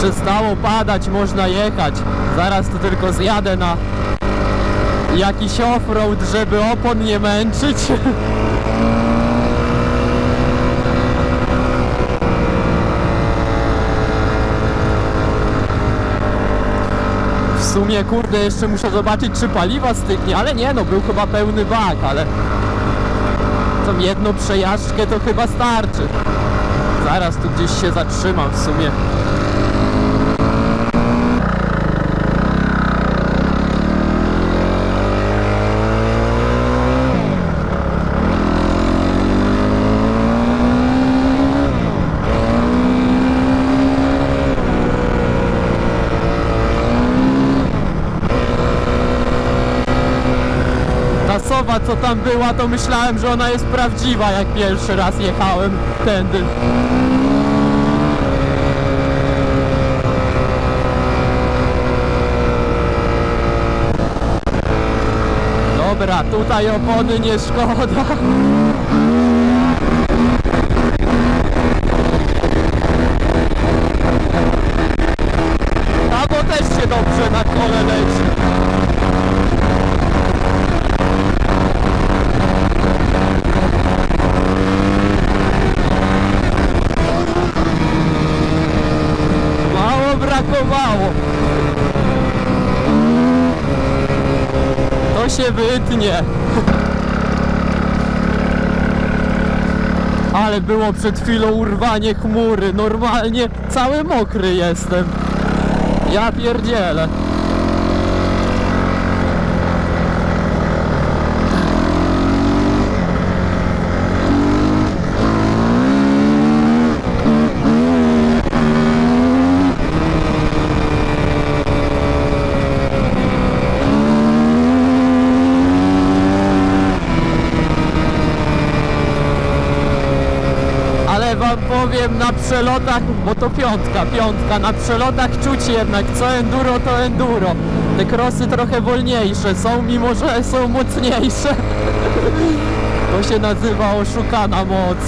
Przestało padać, można jechać. Zaraz to tylko zjadę na jakiś offroad, żeby opon nie męczyć. W sumie, kurde, jeszcze muszę zobaczyć, czy paliwa styknie, ale nie, no był chyba pełny bak, ale tą jedną przejażdżkę to chyba starczy. Zaraz tu gdzieś się zatrzymam w sumie. Co tam była, to myślałem, że ona jest prawdziwa, jak pierwszy raz jechałem tędy. Dobra, tutaj opony nie szkoda. Się wytnie. Ale było przed chwilą urwanie chmury. Normalnie cały mokry jestem. Ja pierdzielę. Wam powiem na przelotach, bo to piątka, piątka, na przelotach czuć jednak co enduro to enduro. Te krosy trochę wolniejsze są, mimo że są mocniejsze. To się nazywa oszukana moc.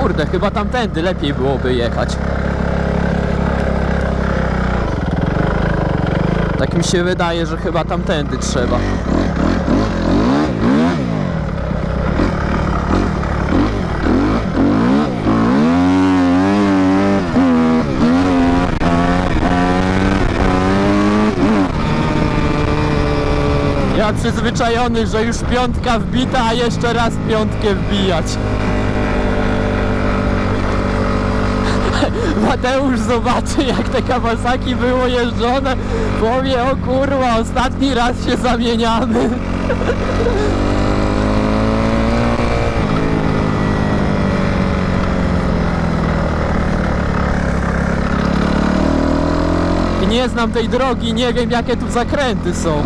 Kurde, chyba tamtędy lepiej byłoby jechać. Tak mi się wydaje, że chyba tamtędy trzeba. Ja przyzwyczajony, że już piątka wbita, a jeszcze raz piątkę wbijać. Mateusz zobaczy jak te Kawasaki było jeżdżone Powie o kurwa ostatni raz się zamieniamy. Nie znam tej drogi, nie wiem jakie tu zakręty są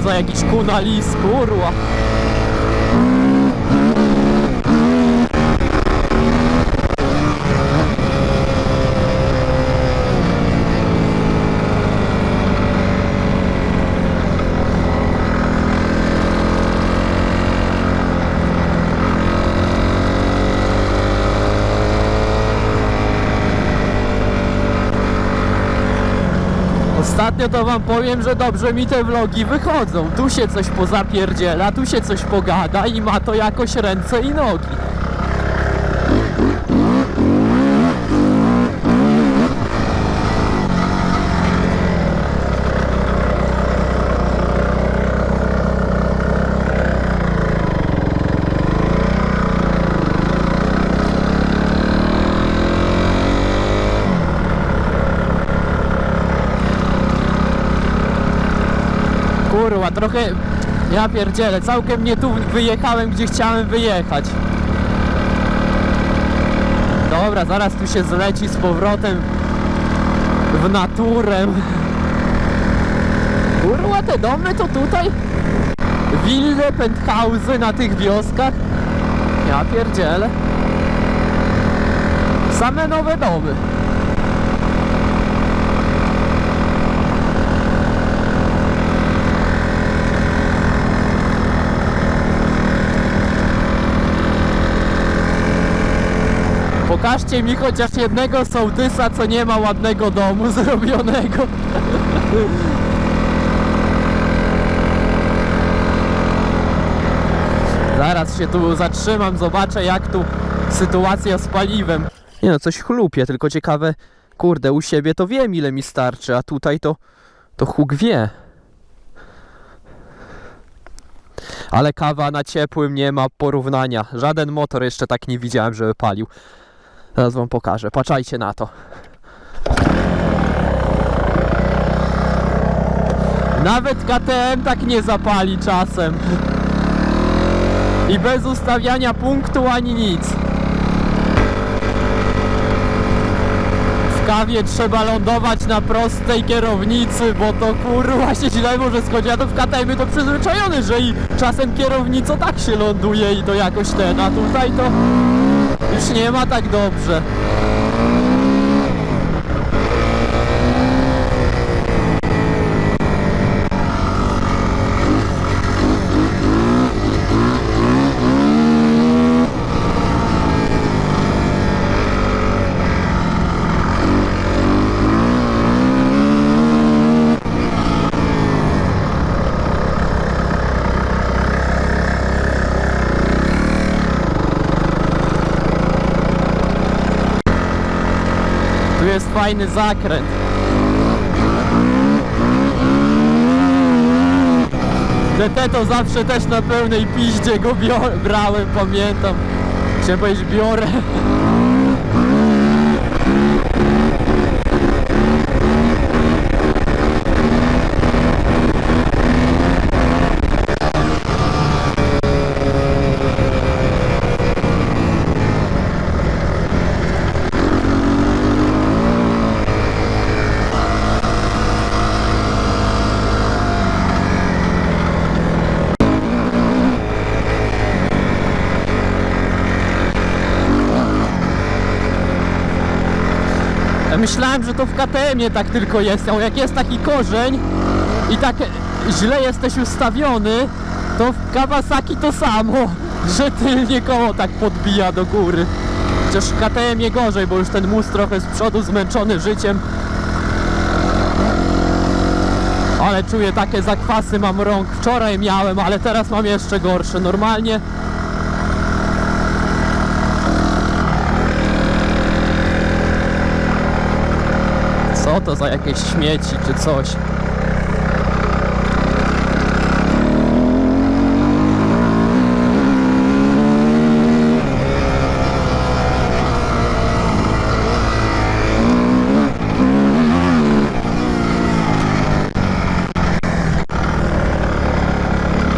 za jakiś kunalis, kurwa? Ostatnio to wam powiem, że dobrze mi te vlogi wychodzą. Tu się coś pozapierdziela, tu się coś pogada i ma to jakoś ręce i nogi. Kurwa, trochę... Ja pierdzielę, całkiem nie tu wyjechałem, gdzie chciałem wyjechać. Dobra, zaraz tu się zleci z powrotem w naturę. Kurwa, te domy to tutaj? Wille, penthouse'y na tych wioskach? Ja pierdzielę. Same nowe domy. Pokażcie mi chociaż jednego sołtysa, co nie ma ładnego domu zrobionego. Zaraz się tu zatrzymam, zobaczę jak tu sytuacja z paliwem. Nie no, coś chlupie, tylko ciekawe, kurde, u siebie to wiem ile mi starczy, a tutaj to, to huk wie. Ale kawa na ciepłym nie ma porównania. Żaden motor jeszcze tak nie widziałem, żeby palił. Zaraz wam pokażę, patrzajcie na to. Nawet KTM tak nie zapali czasem. I bez ustawiania punktu ani nic. W kawie trzeba lądować na prostej kierownicy, bo to kurwa się źle może skończyć. Ja to w KTM to przyzwyczajony, że i czasem kierownicą tak się ląduje i to jakoś ten, a tutaj to nie ma tak dobrze. Jest fajny zakręt. DT to zawsze też na pełnej piździe go brałem, pamiętam. Chciałem powiedzieć biorę. Myślałem, że to w KTM-ie tak tylko jest, a jak jest taki korzeń i tak źle jesteś ustawiony, to w Kawasaki to samo, że tylnie koło tak podbija do góry. Chociaż w KTM-ie gorzej, bo już ten mus trochę z przodu zmęczony życiem. Ale czuję takie zakwasy mam rąk. Wczoraj miałem, ale teraz mam jeszcze gorsze. Normalnie Co to za jakieś śmieci czy coś?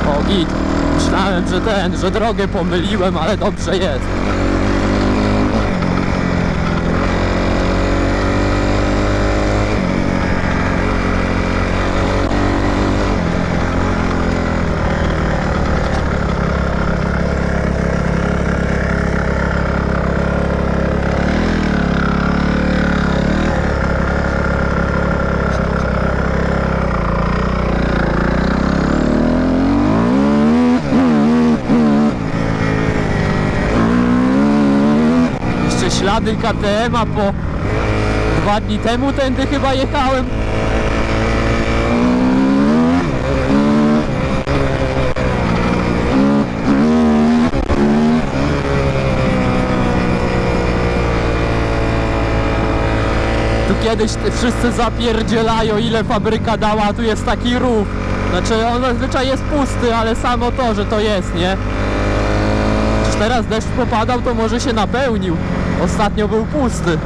O. Myślałem, że ten, że drogę pomyliłem, ale dobrze jest. Ślady KTM-a po dwa dni temu tędy chyba jechałem. Tu kiedyś wszyscy zapierdzielają ile fabryka dała, a tu jest taki rów. Znaczy on zazwyczaj jest pusty, ale samo to, że to jest, nie? Przecież teraz deszcz popadał, to może się napełnił. Ostatnio był pusty.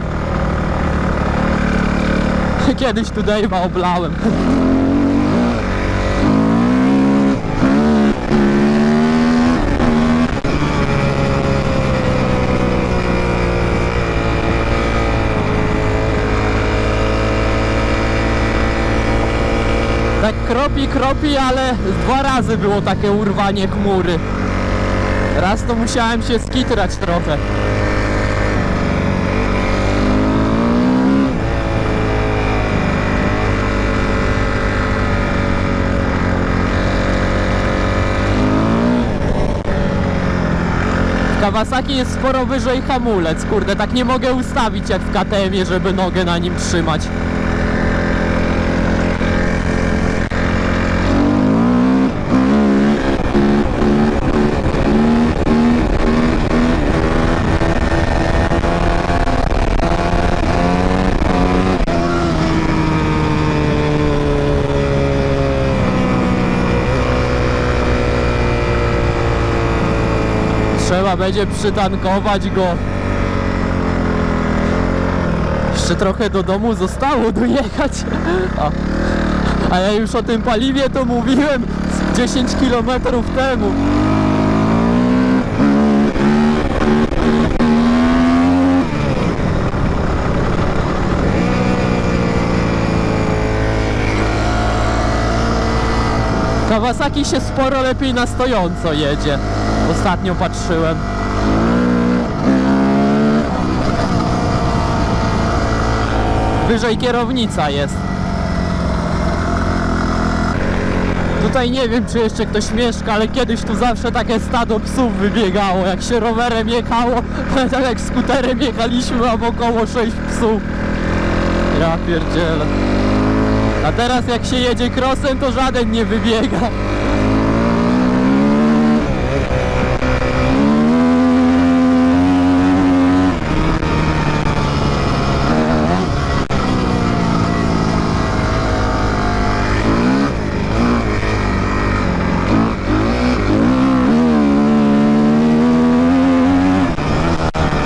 Kiedyś tu Dave'a oblałem. Tak kropi, kropi, ale dwa razy było takie urwanie chmury. Raz to musiałem się skitrać trochę. Kawasaki jest sporo wyżej hamulec, kurde, tak nie mogę ustawić jak w KTM-ie, żeby nogę na nim trzymać. Będzie przytankować go. Jeszcze trochę do domu zostało dojechać. A, a ja już o tym paliwie to mówiłem z 10 km temu. Kawasaki się sporo lepiej na stojąco jedzie. Ostatnio patrzyłem. Wyżej kierownica jest. Tutaj nie wiem, czy jeszcze ktoś mieszka, ale kiedyś tu zawsze takie stado psów wybiegało. Jak się rowerem jechało, tak jak skuterem jechaliśmy, a wokoło 6 psów. Ja pierdzielę. A teraz jak się jedzie krosem, to żaden nie wybiega.